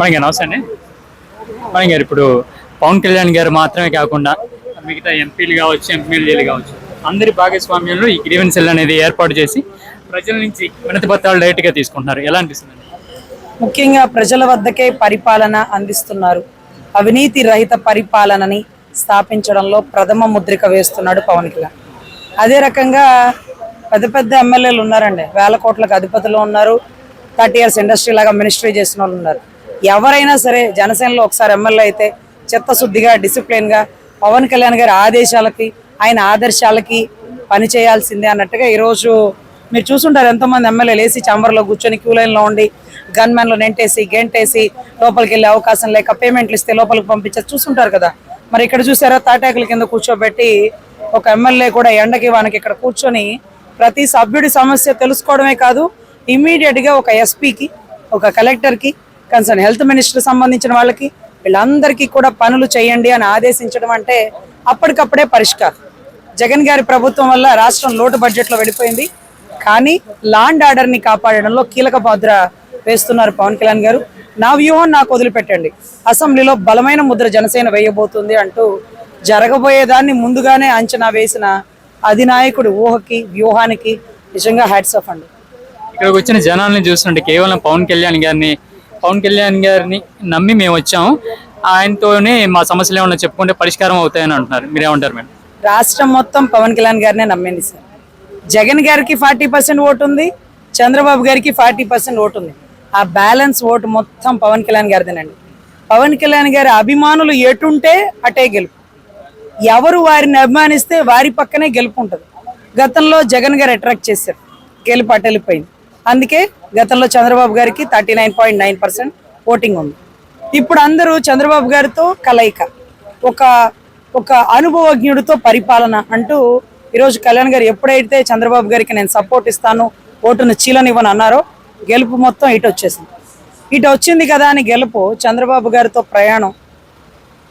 మనకి నమస్తే అండి. మనకి గారు ఇప్పుడు పవన్ కళ్యాణ్ గారు మాత్రమే కాకుండా మిగతా ఎంపీలు కావచ్చు ఎమ్మెల్యేలు కావచ్చు అందరి భాగస్వామ్యంలో ఈ గ్రీవెన్స్ అనేది ఏర్పాటు చేసి ప్రజల నుంచి వినతి పత్రాలు డైరెక్ట్గా తీసుకుంటున్నారు. ఎలా అనిపిస్తుంది? ముఖ్యంగా ప్రజల వద్దకే పరిపాలన అందిస్తున్నారు. అవినీతి రహిత పరిపాలనని స్థాపించడంలో ప్రథమ ముద్రిక వేస్తున్నాడు పవన్ కళ్యాణ్. అదే రకంగా పెద్ద పెద్ద ఎమ్మెల్యేలు ఉన్నారండి. వేల కోట్లకు అధిపతులు ఉన్నారు. థర్టీ ఇయర్స్ ఇండస్ట్రీ లాగా మినిస్ట్రీ చేసిన వాళ్ళు ఉన్నారు. ఎవరైనా సరే జనసేనలో ఒకసారి ఎమ్మెల్యే అయితే చిత్తశుద్ధిగా డిసిప్లిన్గా పవన్ కళ్యాణ్ గారి ఆదేశాలకి ఆయన ఆదర్శాలకి పని చేయాల్సిందే అన్నట్టుగా ఈరోజు మీరు చూసుంటారు ఎంతోమంది ఎమ్మెల్యేలు వేసి చాంబర్లో కూర్చొని క్యూ లైన్లో ఉండి గన్మెన్లు నెంటేసి గెంటేసి లోపలికి వెళ్ళే అవకాశం లేక పేమెంట్లు ఇస్తే లోపలికి పంపించారు చూసుంటారు కదా. మరి ఇక్కడ చూసారా తాటాకుల కింద కూర్చోబెట్టి ఒక ఎమ్మెల్యే కూడా ఎండకి వానికి ఇక్కడ కూర్చొని ప్రతి సభ్యుడి సమస్య తెలుసుకోవడమే కాదు ఇమీడియట్గా ఒక ఎస్పీకి ఒక కలెక్టర్కి కన్సర్న్ హెల్త్ మినిస్టర్ సంబంధించిన వాళ్ళకి వీళ్ళందరికీ కూడా పనులు చేయండి అని ఆదేశించడం అంటే అప్పటికప్పుడే పరిష్కారం. జగన్ గారి ప్రభుత్వం వల్ల రాష్ట్రం లోటు బడ్జెట్లో వెళ్ళిపోయింది. కానీ లాండ్ ఆర్డర్ని కాపాడడంలో కీలక పాత్ర వేస్తున్నారు పవన్ కళ్యాణ్ గారు. నా వ్యూహం నాకు వదిలిపెట్టండి. అసెంబ్లీలో బలమైన ముద్ర జనసేన వేయబోతుంది అంటూ జరగబోయేదాన్ని ముందుగానే అంచనా వేసిన అధినాయకుడి ఊహకి వ్యూహానికి నిజంగా హ్యాట్స్ ఆఫ్ అండి. ఇక్కడికి వచ్చిన జనాల్ని చూస్తుంటే కేవలం పవన్ కళ్యాణ్ గారిని పవన్ కళ్యాణ్ గారిని నమ్మి మేము వచ్చాము. ఆయనతోనే మా సమస్యలు ఏమన్నా చెప్పుకుంటే పరిష్కారం అవుతాయని అంటున్నారు. మీరేమంటారు మేడం? రాష్ట్రం మొత్తం పవన్ కళ్యాణ్ గారినే నమ్మింది సార్. జగన్ గారికి ఫార్టీ పర్సెంట్ ఓటు ఉంది చంద్రబాబు గారికి ఫార్టీ పర్సెంట్ ఓటు ఉంది. ఆ బ్యాలెన్స్ ఓటు మొత్తం పవన్ కళ్యాణ్ గారిదేనండి. పవన్ కళ్యాణ్ గారి అభిమానులు ఎటుంటే అటే గెలుపు. ఎవరు వారిని అభిమానిస్తే వారి పక్కనే గెలుపు ఉంటుంది. గతంలో జగన్ గారు అట్రాక్ట్ చేశారు. గెలుపు అటు అందుకే గతంలో చంద్రబాబు గారికి thirty nine point nine percent voting ఉంది. ఇప్పుడు అందరూ చంద్రబాబు గారితో కలయిక ఒక ఒక అనుభవజ్ఞుడితో పరిపాలన అంటూ ఈరోజు కళ్యాణ్ గారు ఎప్పుడైతే చంద్రబాబు గారికి నేను సపోర్ట్ ఇస్తాను ఓటును చీలనివ్వను అన్నారో గెలుపు మొత్తం ఇటు వచ్చేసింది. ఇటు వచ్చింది కదా అని గెలుపు చంద్రబాబు గారితో ప్రయాణం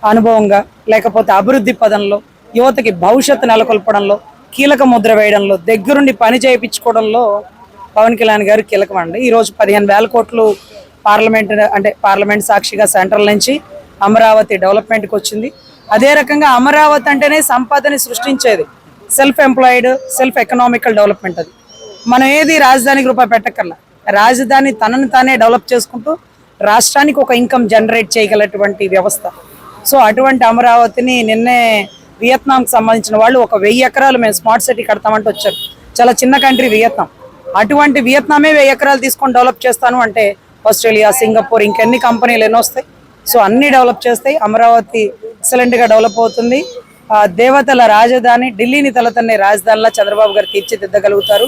అనుభవంగా లేకపోతే అభివృద్ధి పదంలో యువతకి భవిష్యత్తు నెలకొల్పడంలో కీలక ముద్ర వేయడంలో దగ్గరుండి పని చేయించుకోవడంలో పవన్ కళ్యాణ్ గారు కీలకం అండి. ఈరోజు పదిహేను వేల కోట్లు పార్లమెంట్ అంటే పార్లమెంట్ సాక్షిగా సెంట్రల్ నుంచి అమరావతి డెవలప్మెంట్కి వచ్చింది. అదే రకంగా అమరావతి అంటేనే సంపదని సృష్టించేది. Self employed self economical development అది. మనం ఏది రాజధానికి రూపాయి పెట్టకల్లా రాజధాని తనని తానే డెవలప్ చేసుకుంటూ రాష్ట్రానికి ఒక ఇన్కమ్ జనరేట్ చేయగలటువంటి వ్యవస్థ. సో అటువంటి అమరావతిని నిన్నే వియత్నాంకి సంబంధించిన వాళ్ళు ఒక వెయ్యి ఎకరాలు మేము స్మార్ట్ సిటీ కడతామంటే వచ్చారు. చాలా చిన్న కంట్రీ వియత్నాం. అటువంటి వియత్నామే వెయ్యి ఎకరాలు తీసుకొని డెవలప్ చేస్తాను అంటే ఆస్ట్రేలియా సింగపూర్ ఇంకెన్ని కంపెనీలు ఎన్నో వస్తాయి. సో అన్నీ డెవలప్ చేస్తాయి. అమరావతి ఎక్సలెంట్గా డెవలప్ అవుతుంది. దేవతల రాజధాని ఢిల్లీని తలతన్నే రాజధానిలా చంద్రబాబు గారు తీర్చిదిద్దగలుగుతారు.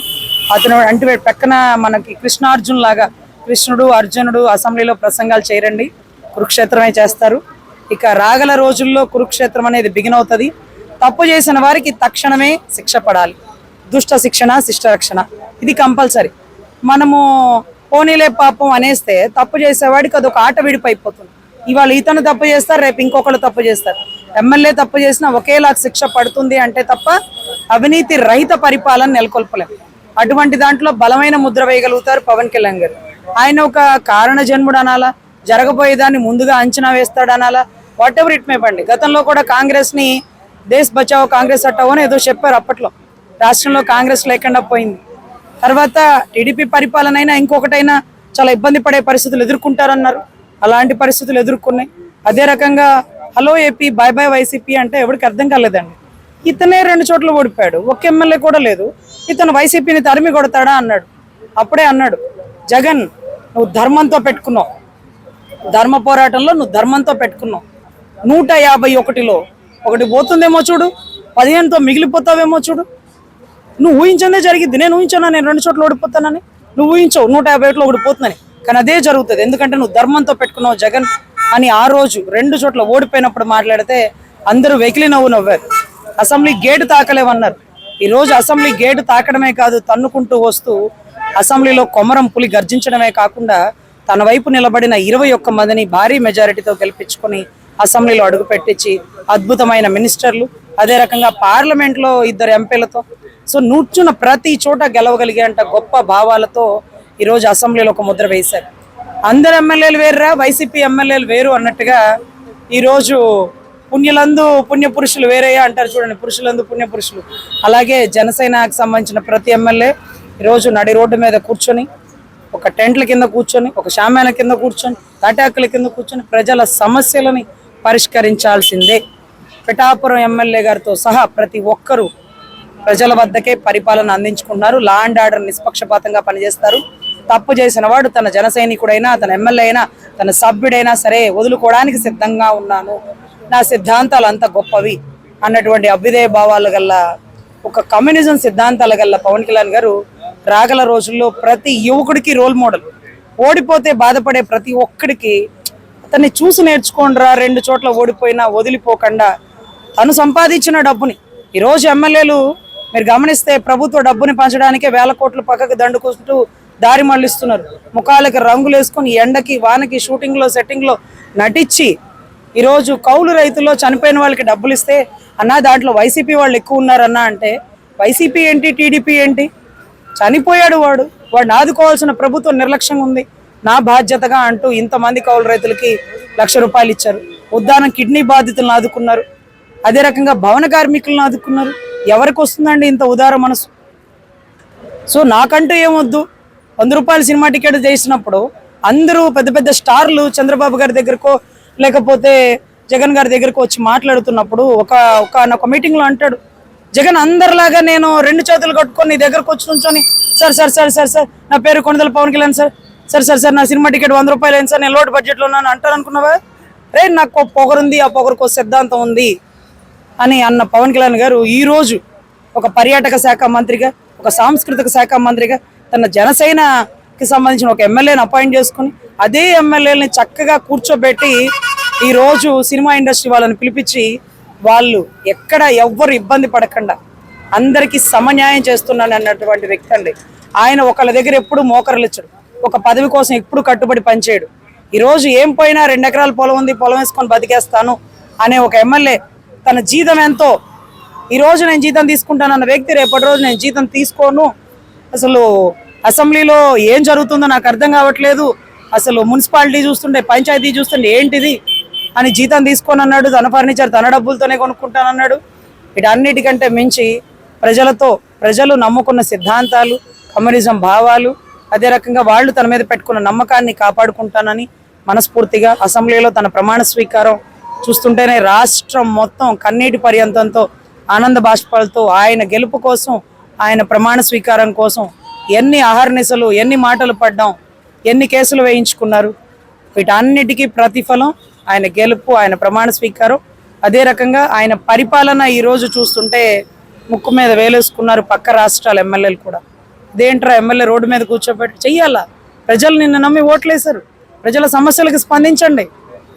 అతను అంటే పక్కన మనకి కృష్ణార్జున్ లాగా కృష్ణుడు అర్జునుడు అసెంబ్లీలో ప్రసంగాలు చేయరండి. కురుక్షేత్రమే చేస్తారు. ఇక రాగల రోజుల్లో కురుక్షేత్రం అనేది బిగిన్ అవుతుంది. తప్పు చేసిన వారికి తక్షణమే శిక్ష పడాలి. దుష్ట శిక్షణ శిష్ట రక్షణ. ఇది కంపల్సరీ. మనము పోనీలే పాపం అనేస్తే తప్పు చేసేవాడికి అదొక ఆట విడిపోయిపోతుంది. ఇవాళ ఇతను తప్పు చేస్తారు రేపు ఇంకొకళ్ళు తప్పు చేస్తారు. ఎమ్మెల్యే తప్పు చేసినా ఒకేలా శిక్ష పడుతుంది అంటే తప్ప అవినీతి రహిత పరిపాలన నెలకొల్పలేం. అటువంటి దాంట్లో బలమైన ముద్ర వేయగలుగుతారు పవన్ కళ్యాణ్ గారు. ఆయన ఒక కారణ జన్ముడు అనాలా జరగబోయేదాన్ని ముందుగా అంచనా వేస్తాడు అనాలా వాట్ ఎవర్ ఇట్ మే పండి గతంలో కూడా కాంగ్రెస్ని దేశ్ బచావో కాంగ్రెస్ అట్టవో అని ఏదో చెప్పారు అప్పట్లో. రాష్ట్రంలో కాంగ్రెస్ లేకుండా పోయింది. తర్వాత టీడీపీ పరిపాలన అయినా ఇంకొకటైనా చాలా ఇబ్బంది పడే పరిస్థితులు ఎదుర్కొంటారన్నారు. అలాంటి పరిస్థితులు ఎదుర్కొన్నాయి. అదే రకంగా hello AP bye bye YCP అంటే ఎవరికి అర్థం కాలేదండి. ఇతనే రెండు చోట్ల ఓడిపోయాడు. ఒక ఎమ్మెల్యే కూడా లేదు. ఇతను వైసీపీని తరిమి కొడతాడా అన్నాడు. అప్పుడే అన్నాడు జగన్ నువ్వు ధర్మంతో పెట్టుకున్నావు. ధర్మ పోరాటంలో నువ్వు ధర్మంతో పెట్టుకున్నావు. నూట యాభై ఒకటిలో ఒకటి పోతుందేమో చూడు పదిహేనుతో మిగిలిపోతావేమో చూడు. నువ్వు ఊహించనే జరిగింది నేను ఊహించానా? నేను రెండు చోట్ల ఓడిపోతానని? నువ్వు ఊహించవు. నూట యాభై ఒకటిలో ఓడిపోతుందని. కానీ అదే జరుగుతుంది. ఎందుకంటే నువ్వు ధర్మంతో పెట్టుకున్నావు జగన్ అని ఆ రోజు రెండు చోట్ల ఓడిపోయినప్పుడు మాట్లాడితే అందరూ వెకిలి నవ్వు నవ్వారు. అసెంబ్లీ గేటు తాకలేవన్నారు. ఈ రోజు అసెంబ్లీ గేటు తాకడమే కాదు తన్నుకుంటూ వస్తూ అసెంబ్లీలో కొమరం పులి గర్జించడమే కాకుండా తన వైపు నిలబడిన ఇరవై ఒక్క మందిని భారీ మెజారిటీతో గెలిపించుకొని అసెంబ్లీలో అడుగుపెట్టించి అద్భుతమైన మినిస్టర్లు అదే రకంగా పార్లమెంట్లో ఇద్దరు ఎంపీలతో సో నూర్చున్న ప్రతి చోట గెలవగలిగేంత గొప్ప భావాలతో ఈరోజు అసెంబ్లీలో ఒక ముద్ర వేశారు. అందరు ఎమ్మెల్యేలు వేరురా? వైసీపీ ఎమ్మెల్యేలు వేరు అన్నట్టుగా ఈరోజు పుణ్యులందు పుణ్యపురుషులు వేరేయా అంటారు చూడండి. పురుషులందు పుణ్యపురుషులు. అలాగే జనసేనకు సంబంధించిన ప్రతి ఎమ్మెల్యే ఈరోజు నడి రోడ్డు మీద కూర్చొని ఒక టెంట్ల కింద కూర్చొని ఒక షామాల కింద కూర్చొని తాటాకుల కింద కూర్చొని ప్రజల సమస్యలని పరిష్కరించాల్సిందే. పిఠాపురం ఎమ్మెల్యే గారితో సహా ప్రతి ఒక్కరూ ప్రజల వద్దకే పరిపాలన అందించుకుంటున్నారు. లా అండ్ ఆర్డర్ నిష్పక్షపాతంగా పనిచేస్తారు. తప్పు చేసిన వాడు తన జన సైనికుడైనా తన ఎమ్మెల్యే అయినా తన సభ్యుడైనా సరే వదులుకోవడానికి సిద్ధంగా ఉన్నాను. నా సిద్ధాంతాలు అంత గొప్పవి అన్నటువంటి అభ్యుదయ భావాలు గల్ల ఒక కమ్యూనిజం సిద్ధాంతాల గల్ల పవన్ కళ్యాణ్ గారు రాగల రోజుల్లో ప్రతి యువకుడికి రోల్ మోడల్. ఓడిపోతే బాధపడే ప్రతి ఒక్కడికి అతన్ని చూసి నేర్చుకోండిరా రెండు చోట్ల ఓడిపోయినా వదిలిపోకుండా తను సంపాదించిన డబ్బుని. ఈరోజు ఎమ్మెల్యేలు మీరు గమనిస్తే ప్రభుత్వ డబ్బుని పంచడానికే వేల కోట్లు పక్కకు దండుకుంటూ దారి మళ్ళిస్తున్నారు. ముఖాలకి రంగులు వేసుకొని ఎండకి వానకి షూటింగ్లో సెట్టింగ్లో నటించి ఈరోజు కౌలు రైతుల్లో చనిపోయిన వాళ్ళకి డబ్బులు ఇస్తే అన్న దాంట్లో వైసీపీ వాళ్ళు ఎక్కువ ఉన్నారన్నా అంటే వైసీపీ ఏంటి? టీడీపీ ఏంటి? చనిపోయాడు వాడు. వాడిని ఆదుకోవాల్సిన ప్రభుత్వం నిర్లక్ష్యంగా ఉంది. నా బాధ్యతగా అంటూ ఇంతమంది కౌలు రైతులకి లక్ష రూపాయలు ఇచ్చారు. ఉద్దానం కిడ్నీ బాధితులను ఆదుకున్నారు. అదే రకంగా భవన కార్మికులను ఆదుకున్నారు. ఎవరికి వస్తుందండి ఇంత ఉదార మనసు? సో నాకంటూ ఏమొద్దు? వంద రూపాయల సినిమా టికెట్ చేసినప్పుడు అందరూ పెద్ద పెద్ద స్టార్లు చంద్రబాబు గారి దగ్గరకో లేకపోతే జగన్ గారి దగ్గరకు వచ్చి మాట్లాడుతున్నప్పుడు ఒక ఒక ఒక మీటింగ్లో అంటాడు జగన్ అందరిలాగా నేను రెండు చేతులు కట్టుకొని నీ దగ్గరకు వచ్చి నుంచొని sir sir sir sir sir నా పేరు Konidela Pawan Kalyan sir. Sir sir sir నా సినిమా టికెట్ వంద రూపాయలు అయింది సార్. నేను లోటు బడ్జెట్లో ఉన్నాను. అంటారు అనుకున్నావా? రే నాకు పొగరుంది ఆ పొగరుకు ఒక సిద్ధాంతం ఉంది. అని అన్న పవన్ కళ్యాణ్ గారు ఈరోజు ఒక పర్యాటక శాఖ మంత్రిగా ఒక సాంస్కృతిక శాఖ మంత్రిగా తన జనసేనకి సంబంధించిన ఒక ఎమ్మెల్యేని అపాయింట్ చేసుకుని అదే ఎమ్మెల్యేని చక్కగా కూర్చోబెట్టి ఈ రోజు సినిమా ఇండస్ట్రీ వాళ్ళని పిలిపించి వాళ్ళు ఎక్కడ ఎవ్వరు ఇబ్బంది పడకుండా అందరికీ సమన్యాయం చేస్తున్నాను అన్నటువంటి వ్యక్తి అండి. ఆయన ఒకళ్ళ దగ్గర ఎప్పుడు మోకరలిచ్చడు ఒక పదవి కోసం ఎప్పుడు కట్టుబడి పనిచేయడు. ఈరోజు ఏం పోయినా రెండు ఎకరాల పొలం ఉంది పొలం వేసుకొని బతికేస్తాను అనే ఒక ఎమ్మెల్యే తన జీతం ఎంతో? ఈ రోజు నేను జీతం తీసుకుంటానన్న వ్యక్తి రేపటి రోజు నేను జీతం తీసుకోను. అసలు అసెంబ్లీలో ఏం జరుగుతుందో నాకు అర్థం కావట్లేదు. అసలు మున్సిపాలిటీ చూస్తుంటే పంచాయతీ చూస్తుంటే ఏంటిది? అని జీతం తీసుకొని అన్నాడు తన ఫర్నిచర్ తన డబ్బులతోనే కొనుక్కుంటానన్నాడు. వీటన్నిటికంటే మించి ప్రజలతో ప్రజలు నమ్ముకున్న సిద్ధాంతాలు కమ్యూనిజం భావాలు అదే రకంగా వాళ్ళు తన మీద పెట్టుకున్న నమ్మకాన్ని కాపాడుకుంటానని మనస్ఫూర్తిగా అసెంబ్లీలో తన ప్రమాణ స్వీకారం చూస్తుంటేనే రాష్ట్రం మొత్తం కన్నీటి పర్యంతంతో ఆనంద బాష్పాలతో ఆయన గెలుపు కోసం ఆయన ప్రమాణ స్వీకారం కోసం ఎన్ని అహర్నిశలు ఎన్ని మాటలు పడ్డాం ఎన్ని కేసులు వేయించుకున్నారు వీటన్నిటికీ ప్రతిఫలం ఆయన గెలుపు ఆయన ప్రమాణ స్వీకారం. అదే రకంగా ఆయన పరిపాలన ఈ రోజు చూస్తుంటే ముక్కు మీద వేలేసుకున్నారు పక్క రాష్ట్రాల ఎమ్మెల్యేలు కూడా. ఇదేంట్రా ఎమ్మెల్యే రోడ్డు మీద కూర్చోబెట్టి చెయ్యాలా? ప్రజలు నిన్ను నమ్మి ఓట్లేశారు. ప్రజల సమస్యలకు స్పందించండి.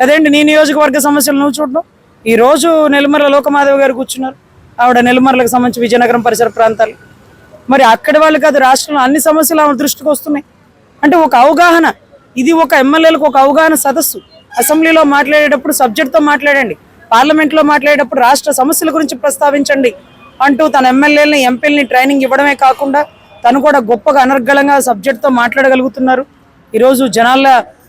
అదేంటి నీ నియోజకవర్గ సమస్యలు నువ్వు చూడడం ఈరోజు నెల్లిమర్ల లోకమాధవ్ గారు కూర్చున్నారు. ఆవిడ నెల్లిమర్లకు సంబంధించి విజయనగరం పరిసర ప్రాంతాలు. మరి అక్కడి వాళ్ళు కాదు రాష్ట్రంలో అన్ని సమస్యలు ఆమె దృష్టికి వస్తున్నాయి. అంటే ఒక అవగాహన ఇది ఒక ఎమ్మెల్యేలకు ఒక అవగాహన సదస్సు. అసెంబ్లీలో మాట్లాడేటప్పుడు సబ్జెక్ట్తో మాట్లాడండి. పార్లమెంట్లో మాట్లాడేటప్పుడు రాష్ట్ర సమస్యల గురించి ప్రస్తావించండి అంటూ తన ఎమ్మెల్యేలని ఎంపీలని ట్రైనింగ్ ఇవ్వడమే కాకుండా తను కూడా గొప్పగా అనర్గళంగా సబ్జెక్ట్తో మాట్లాడగలుగుతున్నారు. ఈరోజు జనాల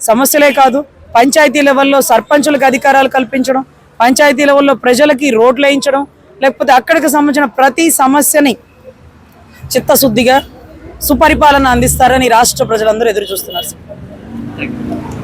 సమస్యలే కాదు పంచాయతీ లెవెల్లో సర్పంచులకు అధికారాలు కల్పించడం పంచాయతీ లెవెల్లో ప్రజలకి రోడ్లు వేయించడం లేకపోతే అక్కడికి సంబంధించిన ప్రతి సమస్యని చిత్తశుద్ధిగా సుపరిపాలన అందిస్తారని రాష్ట్ర ప్రజలందరూ ఎదురు చూస్తున్నారు